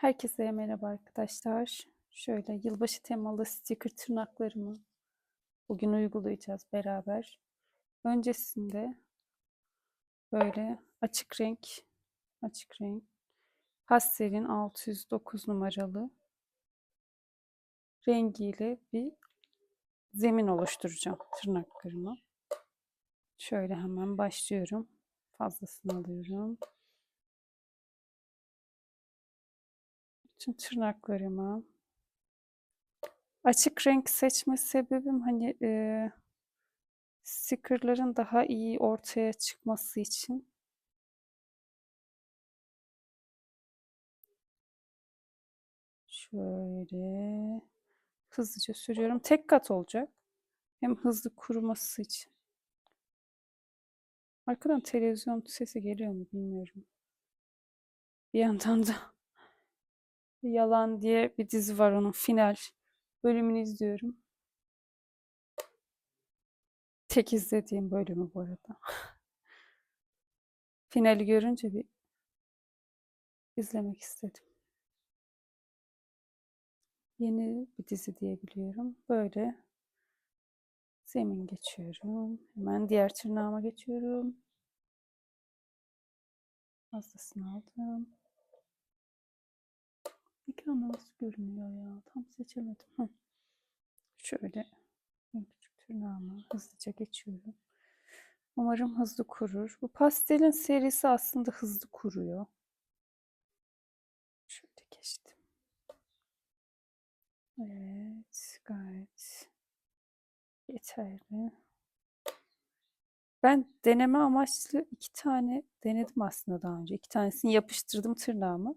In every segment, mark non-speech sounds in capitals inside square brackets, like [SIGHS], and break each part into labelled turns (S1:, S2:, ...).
S1: Herkese merhaba arkadaşlar. Şöyle yılbaşı temalı sticker tırnaklarımı bugün uygulayacağız beraber. Öncesinde böyle açık renk, açık renk pastelin 609 numaralı rengiyle bir zemin oluşturacağım tırnaklarıma. Şöyle hemen başlıyorum. Fazlasını alıyorum. Bütün tırnaklarıma açık renk seçme sebebim hani e, stickerların daha iyi ortaya çıkması için. Şöyle hızlıca sürüyorum. Tek kat olacak. Hem hızlı kuruması için. Arkadan televizyon sesi geliyor mu bilmiyorum. Bir yandan da Yalan diye bir dizi var onun final bölümünü izliyorum. Tek izlediğim bölümü bu arada. [LAUGHS] Finali görünce bir izlemek istedim. Yeni bir dizi diye biliyorum. Böyle zemin geçiyorum. Hemen diğer tırnağıma geçiyorum. Fazlasını aldım. Ekranda nasıl görünüyor ya? Tam seçemedim. Hı. Şöyle en küçük tırnağıma hızlıca geçiyorum. Umarım hızlı kurur. Bu pastelin serisi aslında hızlı kuruyor. Şöyle geçtim. Evet, gayet yeterli. Ben deneme amaçlı iki tane denedim aslında daha önce. İki tanesini yapıştırdım tırnağıma.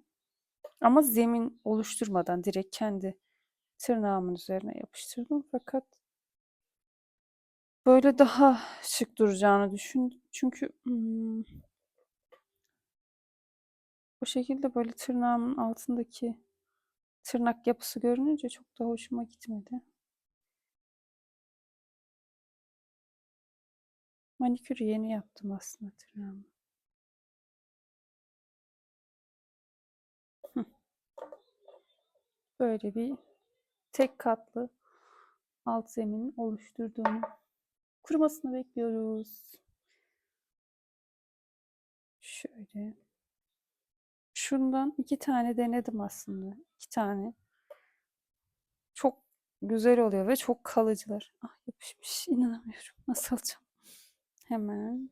S1: Ama zemin oluşturmadan direkt kendi tırnağımın üzerine yapıştırdım. Fakat böyle daha şık duracağını düşündüm. Çünkü hmm, bu şekilde böyle tırnağımın altındaki tırnak yapısı görününce çok da hoşuma gitmedi. Manikürü yeni yaptım aslında tırnağımı. Böyle bir tek katlı alt zemin oluşturduğum kurumasını bekliyoruz. Şöyle. Şundan iki tane denedim aslında. İki tane. Çok güzel oluyor ve çok kalıcılar. Ah yapışmış. İnanamıyorum. Nasıl alacağım? Hemen.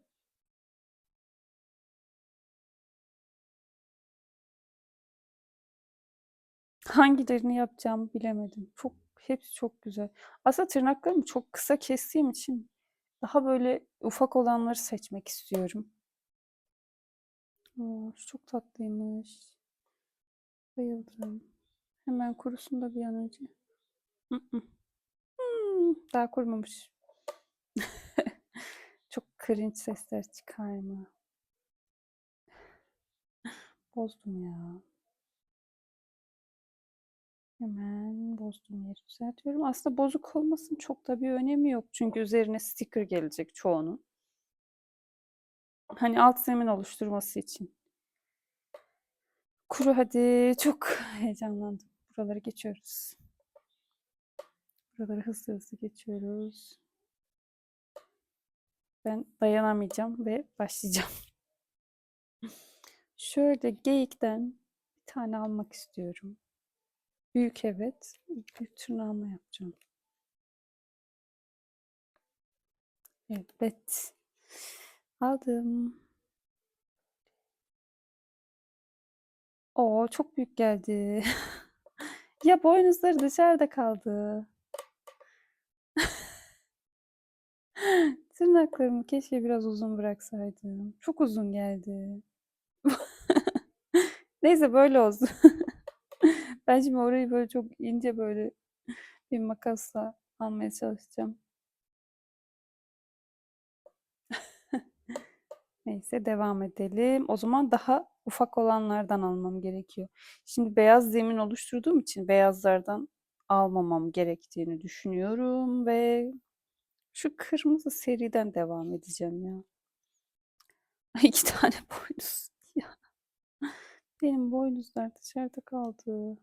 S1: Hangilerini yapacağımı bilemedim. Çok hepsi çok güzel. Aslında tırnaklarımı çok kısa kestiğim için daha böyle ufak olanları seçmek istiyorum. Şu çok tatlıymış. Bayıldım. Hemen kurusun da bir an önce. Hmm, daha kurumamış. [LAUGHS] çok cringe sesler çıkarma. Bozdum ya. Hemen bozdum yeri düzeltiyorum. Aslında bozuk olmasın çok da bir önemi yok. Çünkü üzerine sticker gelecek çoğunun. Hani alt zemin oluşturması için. Kuru hadi. Çok heyecanlandım. Buraları geçiyoruz. Buraları hızlı hızlı geçiyoruz. Ben dayanamayacağım ve başlayacağım. [LAUGHS] Şöyle geyikten bir tane almak istiyorum. Büyük evet. Büyük tırnağımla yapacağım. Evet. Aldım. Oo çok büyük geldi. [LAUGHS] ya boynuzları dışarıda kaldı. [LAUGHS] Tırnaklarımı keşke biraz uzun bıraksaydım. Çok uzun geldi. [LAUGHS] Neyse böyle olsun. Ben şimdi orayı böyle çok ince böyle bir makasla almaya çalışacağım. [LAUGHS] Neyse devam edelim. O zaman daha ufak olanlardan almam gerekiyor. Şimdi beyaz zemin oluşturduğum için beyazlardan almamam gerektiğini düşünüyorum ve şu kırmızı seriden devam edeceğim ya. [LAUGHS] İki tane boynuz. [LAUGHS] Ya. Benim boynuzlar dışarıda kaldı.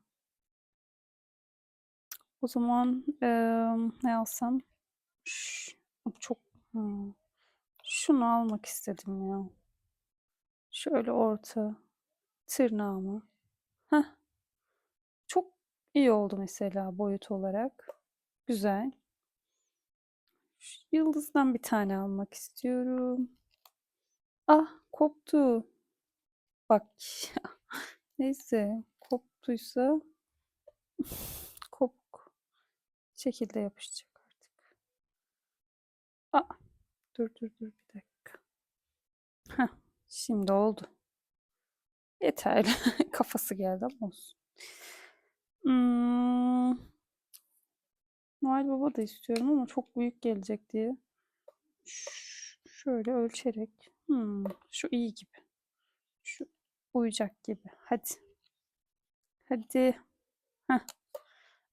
S1: O zaman eee, ne alsam? Şş, çok hmm. Şunu almak istedim ya. Şöyle orta tırnağımı. Heh. Çok iyi oldu mesela boyut olarak. Güzel. Şu Yıldızdan bir tane almak istiyorum. Ah koptu. Bak [LAUGHS] neyse koptuysa [LAUGHS] şekilde yapışacak artık. Aa, dur dur dur bir dakika. Heh, şimdi oldu. Yeterli. [LAUGHS] Kafası geldi ama olsun. Hmm, Noel Baba da istiyorum ama çok büyük gelecek diye. Ş- şöyle ölçerek. Hmm, şu iyi gibi. Şu uyacak gibi. Hadi. Hadi. Heh.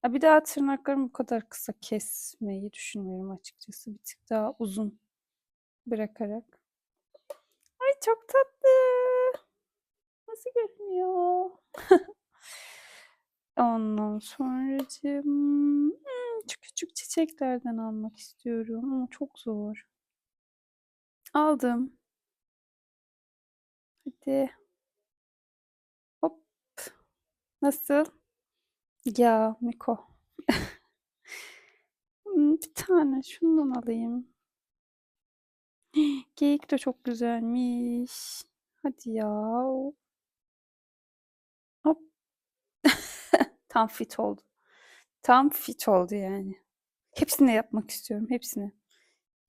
S1: Ya bir daha tırnaklarımı bu kadar kısa kesmeyi düşünmüyorum açıkçası. Bir tık daha uzun bırakarak. Ay çok tatlı. Nasıl görünüyor? [LAUGHS] Ondan sonracığım hmm, şu küçük çiçeklerden almak istiyorum ama çok zor. Aldım. Hadi. Hop. Nasıl? Ya Miko. Hmm, Bir tane şundan alayım. Geyik de çok güzelmiş. Hadi ya. [LAUGHS] Tam fit oldu. Tam fit oldu yani. Hepsini yapmak istiyorum. Hepsini.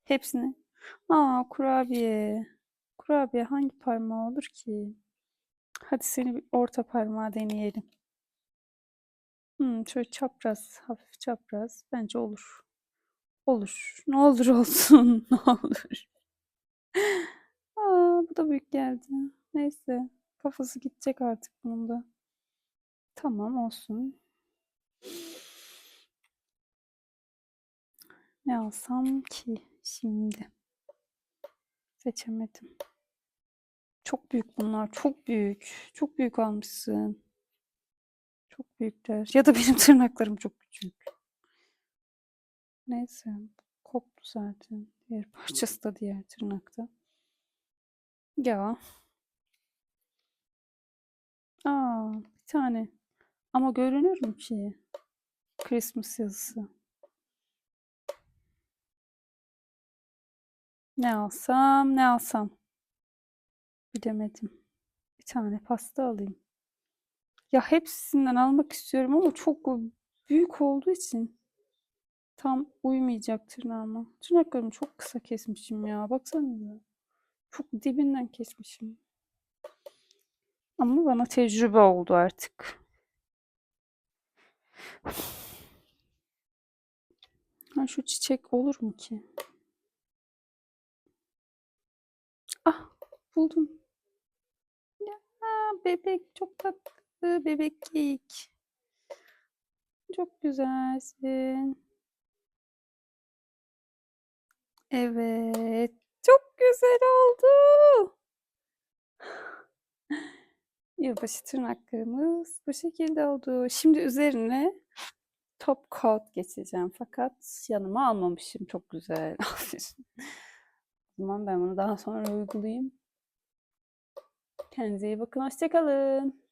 S1: Hepsini. Aa kurabiye. Kurabiye hangi parmağı olur ki? Hadi seni bir orta parmağı deneyelim. Hmm, şöyle çapraz, hafif çapraz. Bence olur. Olur. Ne olur [LAUGHS] olsun. Ne olur. Aa, bu da büyük geldi. Neyse. Kafası gidecek artık bunun da. Tamam olsun. Ne alsam ki şimdi? Seçemedim. Çok büyük bunlar. Çok büyük. Çok büyük almışsın. Çok büyükler. Ya da benim [LAUGHS] tırnaklarım çok küçük. Neyse. Koptu zaten. Diğer parçası da diğer tırnakta. Ya. Aa, bir tane. Ama görünür mü ki? Christmas yazısı. Ne alsam, ne alsam? Bilemedim. Bir tane pasta alayım. Ya hepsinden almak istiyorum ama çok büyük olduğu için tam uymayacak tırnağıma. Tırnaklarımı çok kısa kesmişim ya. Baksanıza. Çok dibinden kesmişim. Ama bana tecrübe oldu artık. Ha, şu çiçek olur mu ki? Ah buldum. Ya bebek çok tatlı bebek geyik. Çok güzelsin. Evet. Çok güzel oldu. [SIGHS] Yılbaşı tırnaklarımız bu şekilde oldu. Şimdi üzerine top coat geçeceğim. Fakat yanıma almamışım. Çok güzel. [LAUGHS] Aferin. Ben bunu daha sonra uygulayayım. Kendinize iyi bakın. Hoşçakalın.